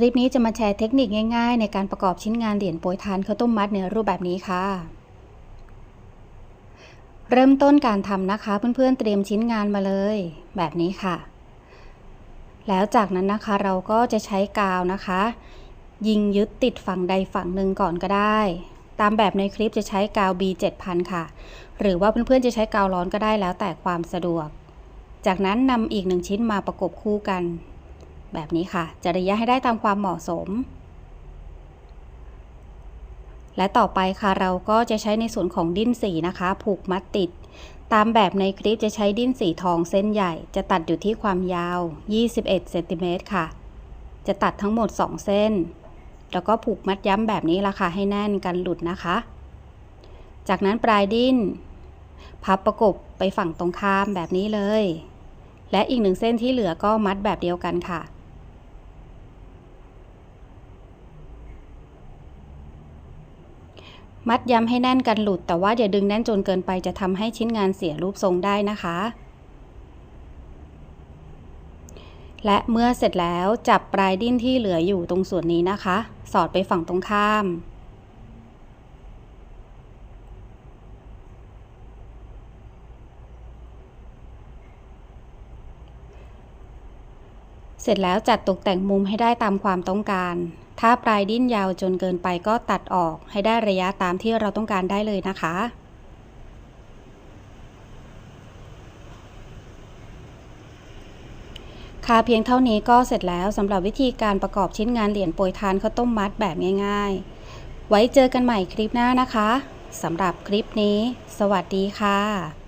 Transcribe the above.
คลิปนี้จะมาแชร์เทคนิคง่ายๆ ในการประกอบชิ้นงานเหรียญโปรยทานข้าวต้มมัดในรูปแบบนี้ค่ะ เริ่มต้นการทำนะคะเพื่อนๆเตรียมชิ้นงานมาเลย แบบนี้ค่ะ แล้วจากนั้นนะคะเราก็จะใช้กาวนะคะ ยิงยึดติดฝั่งใดฝั่งหนึ่งก่อนก็ได้ ตามแบบในคลิปจะใช้กาว B7000 ค่ะ หรือว่าเพื่อนๆจะใช้กาวร้อนก็ได้แล้วแต่ความสะดวก จากนั้นนำอีกหนึ่งชิ้นมาประกบคู่กัน แบบนี้ค่ะจะระยะให้ได้ตามความเหมาะสม และต่อไปค่ะเราก็จะใช้ในส่วนของดิ้นสีนะคะ ผูกมัดติด ตามแบบในคลิปจะใช้ดิ้นสีทองเส้นใหญ่ จะตัดอยู่ที่ความยาว 21เซนติเมตรค่ะ จะตัดทั้งหมด 2 เส้น แล้วก็ผูกมัดย้ำแบบนี้ละค่ะให้แน่นกันหลุดนะคะ จากนั้นปลายดิ้น พับประกบไปฝั่งตรงข้ามแบบนี้เลยและอีกหนึ่งเส้นที่เหลือก็มัดแบบเดียวกันค่ะ มัดย้ำให้แน่นกันหลุด แต่ว่าอย่าดึงแน่นจนเกินไปจะทำให้ชิ้นงานเสียรูปทรงได้นะคะ และเมื่อเสร็จแล้วจับปลายดิ้นที่เหลืออยู่ตรงส่วนนี้นะคะ สอดไปฝั่งตรงข้ามเสร็จแล้วจัดตกแต่งมุมให้ได้ตามความต้องการ ถ้าปลายดิ้นยาวจนเกินไปก็ตัดออกให้ได้ระยะตามที่เราต้องการได้เลยนะคะ ค่ะเพียงเท่านี้ก็เสร็จแล้วสำหรับวิธีการประกอบชิ้นงานเหรียญโปรยทานข้าวต้มมัดแบบง่าย ๆ ไว้เจอกันใหม่คลิปหน้านะคะสำหรับคลิปนี้ สวัสดีค่ะ